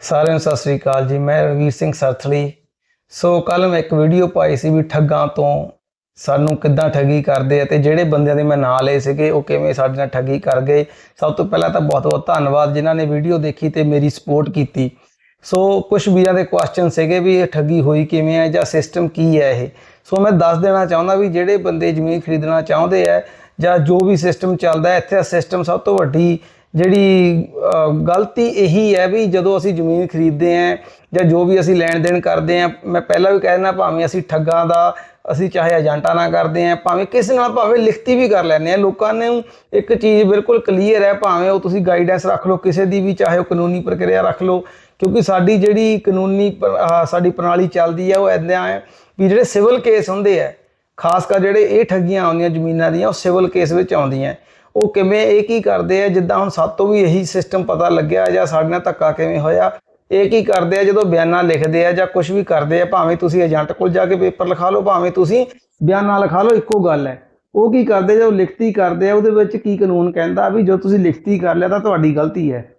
ਸਾਰਿਆਂ ਨੂੰ ਸਤਿ ਸ੍ਰੀ ਅਕਾਲ ਜੀ, ਮੈਂ ਰਵੀਰ ਸਿੰਘ ਸਰਥਲੀ। ਸੋ ਕੱਲ ਮੈਂ ਇੱਕ ਵੀਡੀਓ ਪਾਈ ਸੀ ਵੀ ਠੱਗਾਂ ਤੋਂ ਸਾਨੂੰ ਕਿੱਦਾਂ ਠੱਗੀ ਕਰਦੇ ਆ ਤੇ ਜਿਹੜੇ ਬੰਦਿਆਂ ਦੇ ਮੈਂ ਨਾਂ ਲਏ ਸੀਗੇ, ਉਹ ਕਿਵੇਂ ਸਾਡੇ ਨਾਲ ਠੱਗੀ ਕਰ ਗਏ। ਸਭ ਤੋਂ ਪਹਿਲਾਂ ਤਾਂ ਬਹੁਤ ਬਹੁਤ ਧੰਨਵਾਦ ਜਿਨ੍ਹਾਂ ਨੇ ਵੀਡੀਓ ਦੇਖੀ ਤੇ ਮੇਰੀ ਸਪੋਰਟ ਕੀਤੀ। ਸੋ ਕੁਝ ਵੀਰਾਂ ਦੇ ਕੁਐਸਚਨ ਸੀਗੇ ਵੀ ਇਹ ਠੱਗੀ ਹੋਈ ਕਿਵੇਂ ਹੈ ਜਾਂ ਸਿਸਟਮ ਕੀ ਹੈ ਇਹ। ਸੋ ਮੈਂ ਦੱਸ ਦੇਣਾ ਚਾਹੁੰਦਾ ਵੀ ਜਿਹੜੇ ਬੰਦੇ ਜ਼ਮੀਨ ਖਰੀਦਣਾ ਚਾਹੁੰਦੇ ਆ ਜਾਂ ਜੋ ਵੀ ਸਿਸਟਮ ਚੱਲਦਾ ਹੈ ਇੱਥੇ ਸਿਸਟਮ ਸਭ ਤੋਂ ਵੱਡੀ ਜਿਹੜੀ ਗਲਤੀ ਇਹੀ ਹੈ ਵੀ ਜਦੋਂ ਅਸੀਂ ਜ਼ਮੀਨ ਖਰੀਦਦੇ ਆਂ ਜਾਂ ਜੋ ਵੀ ਅਸੀਂ ਲੈਣ ਦੇਣ ਕਰਦੇ ਆਂ ਮੈਂ ਪਹਿਲਾਂ ਵੀ ਕਹਿ ਦਿੰਦਾ ਭਾਵੇਂ ਅਸੀਂ ਠੱਗਾਂ ਦਾ, ਅਸੀਂ ਚਾਹੇ ਏਜੰਟਾਂ ਨਾਲ ਕਰਦੇ ਆਂ ਭਾਵੇਂ ਕਿਸੇ ਨਾਲ ਭਾਵੇਂ ਲਿਖਤੀ ਵੀ ਕਰ ਲੈਂਦੇ ਆਂ ਲੋਕਾਂ ਨੂੰ ਇੱਕ ਚੀਜ਼ ਬਿਲਕੁਲ ਕਲੀਅਰ ਹੈ, ਭਾਵੇਂ ਉਹ ਤੁਸੀਂ ਗਾਈਡੈਂਸ ਰੱਖ ਲਓ, ਕਿਸੇ ਦੀ ਵੀ, ਚਾਹੇ ਉਹ ਕਾਨੂੰਨੀ ਪ੍ਰਕਿਰਿਆ ਰੱਖ ਲਓ, ਕਿਉਂਕਿ ਸਾਡੀ ਜਿਹੜੀ ਕਾਨੂੰਨੀ ਪ- ਸਾਡੀ ਪ੍ਰਣਾਲੀ ਚੱਲਦੀ ਹੈ, ਉਹ ਐਦਾਂ ਹੈ ਵੀ ਜਿਹੜੇ ਸਿਵਲ ਕੇਸ ਹੁੰਦੇ ਆ ਖਾਸ ਕਰ ਜਿਹੜੇ ਇਹ ਠੱਗੀਆਂ ਆਉਂਦੀਆਂ ਜ਼ਮੀਨਾਂ ਦੀਆਂ, ਉਹ ਸਿਵਲ ਕੇਸ ਵਿੱਚ ਆਉਂਦੀਆਂ ਉਹ ਕਿਵੇਂ ਇਹ ਕੀ ਕਰਦੇ ਆ? ਜਿੱਦਾਂ ਹੁਣ ਸਾਤੋਂ ਵੀ ਇਹੀ ਸਿਸਟਮ ਪਤਾ ਲੱਗਿਆ ਜਾਂ ਸਾਡੇ ਨਾਲ ਧੱਕਾ ਕਿਵੇਂ ਹੋਇਆ? ਇਹ ਕੀ ਕਰਦੇ ਆ ਜਦੋਂ ਬਿਆਨਾਂ ਲਿਖਦੇ ਆ ਜਾਂ ਕੁਝ ਵੀ ਕਰਦੇ ਆ? ਭਾਵੇਂ ਤੁਸੀਂ ਏਜੰਟ ਕੋਲ ਜਾ ਕੇ ਪੇਪਰ ਲਿਖਾ ਲਓ, ਭਾਵੇਂ ਤੁਸੀਂ ਬਿਆਨਾਂ ਲਿਖਾ ਲਓ, ਇੱਕੋ ਗੱਲ ਹੈ। ਉਹ ਕੀ ਕਰਦੇ ਜਦੋਂ ਲਿਖਤੀ ਕਰਦੇ ਆ, ਉਹਦੇ ਵਿੱਚ ਕੀ ਕਾਨੂੰਨ ਕਹਿੰਦਾ ਵੀ ਜੋ ਤੁਸੀਂ ਲਿਖਤੀ ਕਰ ਲਿਆ ਤਾਂ ਤੁਹਾਡੀ ਗਲਤੀ ਹੈ।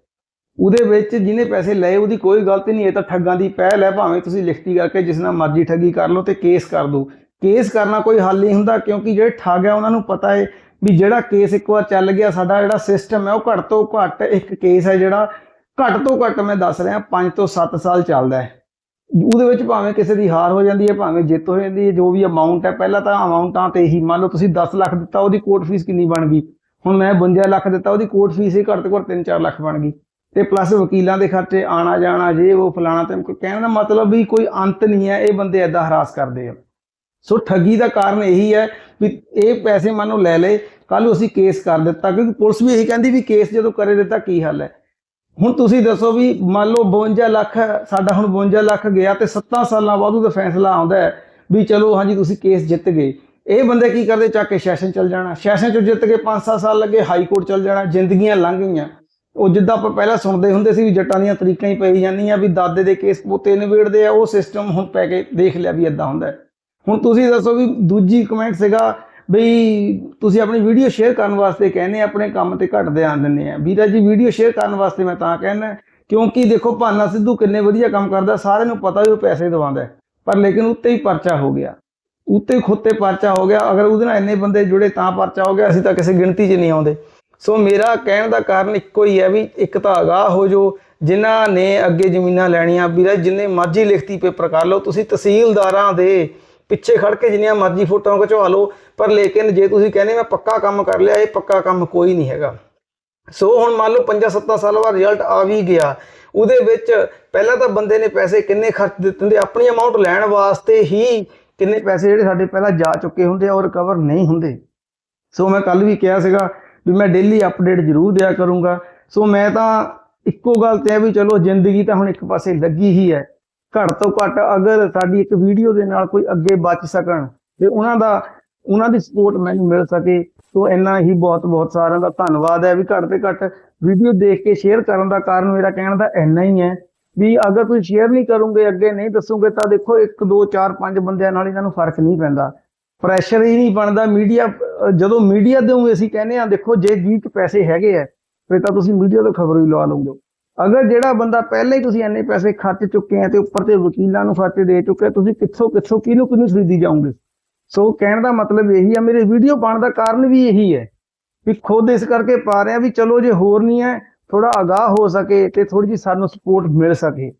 ਉਹਦੇ ਵਿੱਚ ਜਿਹਨੇ ਪੈਸੇ ਲਏ, ਉਹਦੀ ਕੋਈ ਗਲਤੀ ਨਹੀਂ, ਇਹ ਤਾਂ ਠੱਗਾਂ ਦੀ ਪਹਿਲ ਹੈ। ਭਾਵੇਂ ਤੁਸੀਂ ਲਿਖਤੀ ਕਰਕੇ ਜਿਸ ਨਾਲ ਮਰਜ਼ੀ ਠੱਗੀ ਕਰ ਲਓ ਤੇ ਕੇਸ ਕਰ ਦਿਓ। ਕੇਸ ਕਰਨਾ ਕੋਈ ਹੱਲ ਨਹੀਂ ਹੁੰਦਾ ਕਿਉਂਕਿ ਜਿਹੜੇ ਠੱਗ ਆ, ਉਹਨਾਂ ਨੂੰ ਪਤਾ ਹੈ। ਵੀ ਜਿਹੜਾ ਕੇਸ ਇੱਕ ਵਾਰ ਚੱਲ ਗਿਆ, ਸਾਡਾ ਜਿਹੜਾ ਸਿਸਟਮ ਹੈ ਉਹ ਘੱਟ ਤੋਂ ਘੱਟ ਇੱਕ ਕੇਸ ਹੈ ਜਿਹੜਾ ਘੱਟ ਤੋਂ ਘੱਟ ਮੈਂ ਦੱਸ ਰਿਹਾ 5 ਤੋਂ 7 ਸਾਲ ਚੱਲਦਾ ਹੈ। ਉਹਦੇ ਵਿੱਚ ਭਾਵੇਂ ਕਿਸੇ ਦੀ ਹਾਰ ਹੋ ਜਾਂਦੀ ਹੈ, ਭਾਵੇਂ ਜਿੱਤ ਹੋ ਜਾਂਦੀ ਹੈ, ਜੋ ਵੀ ਅਮਾਉਂਟ ਹੈ, ਪਹਿਲਾਂ ਤਾਂ ਅਮਾਉਂਟਾਂ ਤੇ ਹੀ ਮੰਨ ਲਓ ਤੁਸੀਂ 10 ਲੱਖ ਦਿੱਤਾ, ਉਹਦੀ ਕੋਰਟ ਫੀਸ ਕਿੰਨੀ ਬਣ ਗਈ? ਹੁਣ ਮੈਂ 52 ਲੱਖ ਦਿੱਤਾ, ਉਹਦੀ ਕੋਰਟ ਫੀਸ ਹੀ ਘੱਟ ਤੋਂ ਘੱਟ 3-4 ਲੱਖ ਬਣ ਗਈ। ਤੇ ਪਲੱਸ ਵਕੀਲਾਂ ਦੇ ਖਰਚੇ ਆਣਾ ਜਾਣਾ ਜੇ ਉਹ ਫਲਾਣਾ ਤੇ ਕੋਈ ਕਹਿਣ ਦਾ ਮਤਲਬ ਵੀ ਕੋਈ ਅੰਤ ਨਹੀਂ ਹੈ, ਇਹ ਬੰਦੇ ਐਦਾਂ ਹਰਾਸ ਕਰਦੇ ਆ। ਸੋ ਠੱਗੀ ਦਾ ਕਾਰਨ ਇਹੀ ਹੈ ਵੀ ਇਹ ਪੈਸੇ ਮੰਨੋ ਲੈ ਲਏ ਕੱਲ ਨੂੰ ਅਸੀਂ ਕੇਸ ਕਰ ਦਿੱਤਾ, ਕਿਉਂਕਿ ਪੁਲਿਸ ਵੀ ਇਹੀ ਕਹਿੰਦੀ ਵੀ ਕੇਸ ਜਦੋਂ ਕਰੇ ਦਿੱਤਾ ਕੀ ਹੱਲ ਹੈ। ਹੁਣ ਤੁਸੀਂ ਦੱਸੋ ਵੀ ਮੰਨ ਲਓ 52 ਲੱਖ ਸਾਡਾ ਹੁਣ 52 ਲੱਖ ਗਿਆ ਤੇ 7 ਸਾਲਾਂ ਬਾਅਦ ਉਹਦਾ ਫੈਸਲਾ ਆਉਂਦਾ ਹੈ ਵੀ ਚਲੋ ਹਾਂਜੀ ਤੁਸੀਂ ਕੇਸ ਜਿੱਤ ਗਏ। ਇਹ ਬੰਦੇ ਕੀ ਕਰਦੇ? ਚੱਕ ਕੇ ਸੈਸ਼ਨ ਚੱਲ ਜਾਣਾ। ਸੈਸ਼ਨ 'ਚੋਂ ਜਿੱਤ ਕੇ 5-7 ਸਾਲ ਲੱਗੇ, ਹਾਈ ਕੋਰਟ ਚੱਲ ਜਾਣਾ, ਜ਼ਿੰਦਗੀਆਂ ਲੰਘ ਗਈਆਂ। ਉਹ ਜਿੱਦਾਂ ਆਪਾਂ ਪਹਿਲਾਂ ਸੁਣਦੇ ਹੁੰਦੇ ਸੀ ਵੀ ਜੱਟਾਂ ਦੀਆਂ ਤਰੀਕਾਂ ਹੀ ਪਈ ਜਾਂਦੀਆਂ ਵੀ ਦਾਦੇ ਦੇ ਕੇਸ ਪੋਤੇ ਨਿਬੇੜਦੇ ਆ, ਉਹ ਸਿਸਟਮ ਹੁਣ ਪੈ ਕੇ ਦੇਖ ਲਿਆ ਵੀ ਇਦਾਂ ਹੁੰਦਾ ਹੁਣ ਤੁਸੀਂ ਦੱਸੋ ਵੀ ਦੂਜੀ ਕਮੈਂਟ ਸੀਗਾ ਬਈ ਤੁਸੀਂ ਆਪਣੀ ਵੀਡੀਓ ਸ਼ੇਅਰ ਕਰਨ ਵਾਸਤੇ ਕਹਿੰਦੇ ਆਪਣੇ ਕੰਮ ਤੇ ਘੱਟ ਧਿਆਨ ਦਿੰਦੇ ਆ। ਵੀਰਾ ਜੀ ਵੀਡੀਓ ਸ਼ੇਅਰ ਕਰਨ ਵਾਸਤੇ ਮੈਂ ਤਾਂ ਕਹਿੰਦਾ, ਕਿਉਂਕਿ ਦੇਖੋ ਭਾਨਾ ਸਿੱਧੂ ਕਿੰਨੇ ਵਧੀਆ ਕੰਮ ਕਰਦਾ, ਸਾਰਿਆਂ ਨੂੰ ਪਤਾ ਵੀ ਉਹ ਪੈਸੇ ਦਵਾਉਂਦਾ ਪਰ ਲੇਕਿਨ ਉੱਤੇ ਹੀ ਪਰਚਾ ਹੋ ਗਿਆ। ਉੱਤੇ ਹੀ ਖੁੱਤੇ ਪਰਚਾ ਹੋ ਗਿਆ, ਅਗਰ ਉਹਦੇ ਨਾਲ ਇੰਨੇ ਬੰਦੇ ਜੁੜੇ ਤਾਂ ਪਰਚਾ ਹੋ ਗਿਆ, ਅਸੀਂ ਤਾਂ ਕਿਸੇ ਗਿਣਤੀ 'ਚ ਨਹੀਂ ਆਉਂਦੇ। ਸੋ ਮੇਰਾ ਕਹਿਣ ਦਾ ਕਾਰਨ ਇੱਕੋ ਹੀ ਹੈ ਵੀ ਇੱਕ ਤਾਂ ਅਗਾਹ ਹੋ ਜੋ ਜਿਨ੍ਹਾਂ ਨੇ ਅੱਗੇ ਜ਼ਮੀਨਾਂ ਲੈਣੀਆਂ, ਵੀਰਾ ਜਿੰਨੇ ਮਰਜ਼ੀ ਲਿਖਤੀ ਪੇਪਰ ਕਰ ਲਓ, ਤੁਸੀਂ ਤਹਿਸੀਲਦਾਰਾਂ ਦੇ ਪਿੱਛੇ ਖੜ ਕੇ ਜਿੰਨੀਆਂ ਮਰਜ਼ੀ ਫੋਟੋਆਂ ਖਿਚਵਾ ਲਓ, ਪਰ ਲੇਕਿਨ ਜੇ ਤੁਸੀਂ ਕਹਿੰਦੇ ਮੈਂ ਪੱਕਾ ਕੰਮ ਕਰ ਲਿਆ, ਇਹ ਪੱਕਾ ਕੰਮ ਕੋਈ ਨਹੀਂ ਹੈਗਾ। ਸੋ ਹੁਣ ਮੰਨ ਲਓ 5-7 ਸਾਲ ਬਾਅਦ ਰਿਜ਼ਲਟ ਆ ਵੀ ਗਿਆ, ਉਹਦੇ ਵਿੱਚ ਪਹਿਲਾਂ ਤਾਂ ਬੰਦੇ ਨੇ ਪੈਸੇ ਕਿੰਨੇ ਖਰਚ ਦਿੱਤੇ ਹੁੰਦੇ, ਆਪਣੀ ਅਮਾਉਂਟ ਲੈਣ ਵਾਸਤੇ ਹੀ ਕਿੰਨੇ ਪੈਸੇ ਜਿਹੜੇ ਸਾਡੇ ਪਹਿਲਾਂ ਜਾ ਚੁੱਕੇ ਹੁੰਦੇ ਆ, ਉਹ ਰਿਕਵਰ ਨਹੀਂ ਹੁੰਦੇ। ਸੋ ਮੈਂ ਕੱਲ ਵੀ ਕਿਹਾ ਸੀਗਾ ਵੀ ਮੈਂ ਡੇਲੀ ਅਪਡੇਟ ਜ਼ਰੂਰ ਦਿਆ ਕਰੂੰਗਾ। ਸੋ ਮੈਂ ਤਾਂ ਇੱਕੋ ਗੱਲ ਤੇ ਹੈ ਵੀ ਚਲੋ ਜ਼ਿੰਦਗੀ ਤਾਂ ਹੁਣ ਇੱਕ ਪਾਸੇ ਲੱਗੀ ਹੀ ਹੈ। ਘੱਟ ਤੋਂ ਘੱਟ ਅਗਰ ਸਾਡੀ ਇੱਕ ਵੀਡੀਓ ਦੇ ਨਾਲ ਕੋਈ ਅੱਗੇ ਬਚ ਸਕਣ, ਤੇ ਉਹਨਾਂ ਦਾ, ਉਹਨਾਂ ਦੀ ਸਪੋਰਟ ਮੈਨੂੰ ਮਿਲ ਸਕੇ, ਸੋ ਇੰਨਾ ਹੀ ਬਹੁਤ ਬਹੁਤ ਸਾਰਿਆਂ ਦਾ ਧੰਨਵਾਦ ਹੈ ਵੀ ਘੱਟ ਤੇ ਘੱਟ ਵੀਡੀਓ ਦੇਖ ਕੇ ਸ਼ੇਅਰ ਕਰਨ ਦਾ ਕਾਰਨ ਮੇਰਾ ਕਹਿਣ ਦਾ ਇੰਨਾ ਹੀ ਹੈ ਵੀ ਅਗਰ ਤੁਸੀਂ ਸ਼ੇਅਰ ਨਹੀਂ ਕਰੋਗੇ, ਅੱਗੇ ਨਹੀਂ ਦੱਸੋਗੇ, ਤਾਂ ਦੇਖੋ 1 2 4 5 ਬੰਦਿਆਂ ਨਾਲ ਇਹਨਾਂ ਨੂੰ ਫ਼ਰਕ ਨਹੀਂ ਪੈਂਦਾ। ਪ੍ਰੈਸ਼ਰ ਹੀ ਨਹੀਂ ਬਣਦਾ ਮੀਡੀਆ ਜਦੋਂ ਮੀਡੀਆ ਦੇ ਅਸੀਂ ਕਹਿੰਦੇ ਆ ਦੇਖੋ ਜੇ ਜੀ ਚ ਪੈਸੇ ਹੈਗੇ ਆ ਫਿਰ ਤਾਂ ਤੁਸੀਂ ਮੀਡੀਆ ਤੋਂ ਖਬਰ ਵੀ ਲਵਾ ਲਓਗੇ। ਅਗਰ ਜਿਹੜਾ ਬੰਦਾ ਪਹਿਲਾਂ ਹੀ ਤੁਸੀਂ ਇੰਨੇ ਪੈਸੇ ਖਰਚ ਚੁੱਕੇ ਆ ਤੇ ਉੱਪਰ ਤੇ ਵਕੀਲਾਂ ਨੂੰ ਖਰਚੇ ਦੇ ਚੁੱਕੇ ਤੁਸੀਂ ਕਿੱਥੋਂ ਕਿੱਥੋਂ ਕਿਹਨੂੰ ਕਿਹਨੂੰ ਖਰੀਦੀ ਜਾਓਗੇ? ਸੋ ਕਹਿਣ ਦਾ ਮਤਲਬ ਇਹੀ ਆ, ਮੇਰੇ ਵੀਡੀਓ ਪਾਉਣ ਦਾ ਕਾਰਨ ਵੀ ਇਹੀ ਹੈ ਵੀ ਖੁਦ ਇਸ ਕਰਕੇ ਪਾ ਰਹੇ ਆ ਵੀ ਚਲੋ ਜੇ ਹੋਰ ਨਹੀਂ ਹੈ ਥੋੜਾ ਅਗਾਹ ਹੋ ਸਕੇ ਤੇ ਥੋੜੀ ਜਿਹੀ ਸਾਨੂੰ ਸਪੋਰਟ ਮਿਲ ਸਕੇ।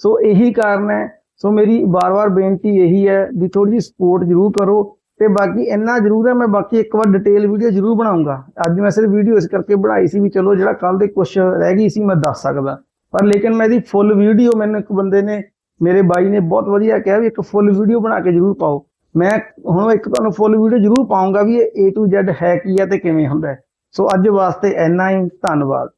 ਸੋ ਇਹੀ ਕਾਰਨ ਹੈ। ਸੋ ਮੇਰੀ ਬਾਰ-ਬਾਰ ਬੇਨਤੀ ਇਹੀ ਹੈ ਵੀ ਥੋੜੀ ਜਿਹੀ ਸਪੋਰਟ ਜ਼ਰੂਰ ਕਰੋ। ਤੇ ਬਾਕੀ ਇੰਨਾ ਜ਼ਰੂਰ ਹੈ, ਮੈਂ ਬਾਕੀ ਇੱਕ ਵਾਰ ਡਿਟੇਲ ਵੀਡੀਓ ਜ਼ਰੂਰ ਬਣਾਉਂਗਾ। ਅੱਜ ਮੈਂ ਸਿਰਫ ਵੀਡੀਓ ਇਸ ਕਰਕੇ ਬਣਾਈ ਸੀ ਵੀ ਚਲੋ ਜਿਹੜਾ ਕੱਲ ਦੇ ਕੁਝ ਰਹਿ ਗਈ ਸੀ, ਮੈਂ ਦੱਸ ਸਕਦਾ। ਪਰ ਲੇਕਿਨ ਮੈਂ ਇਹਦੀ ਫੁੱਲ ਵੀਡੀਓ ਮੈਨੂੰ ਇੱਕ ਬੰਦੇ ਨੇ, ਮੇਰੇ ਬਾਈ ਨੇ ਬਹੁਤ ਵਧੀਆ ਕਿਹਾ ਵੀ ਇੱਕ ਫੁੱਲ ਵੀਡੀਓ ਬਣਾ ਕੇ ਜ਼ਰੂਰ ਪਾਓ। ਮੈਂ ਹੁਣ ਇੱਕ ਤੁਹਾਨੂੰ ਫੁੱਲ ਵੀਡੀਓ ਜ਼ਰੂਰ ਪਾਉਂਗਾ ਵੀ ਇਹ A to Z ਹੈ ਕੀ ਹੈ ਤੇ ਕਿਵੇਂ ਹੁੰਦਾ ਸੋ ਅੱਜ ਵਾਸਤੇ ਇੰਨਾ ਹੀ, ਧੰਨਵਾਦ।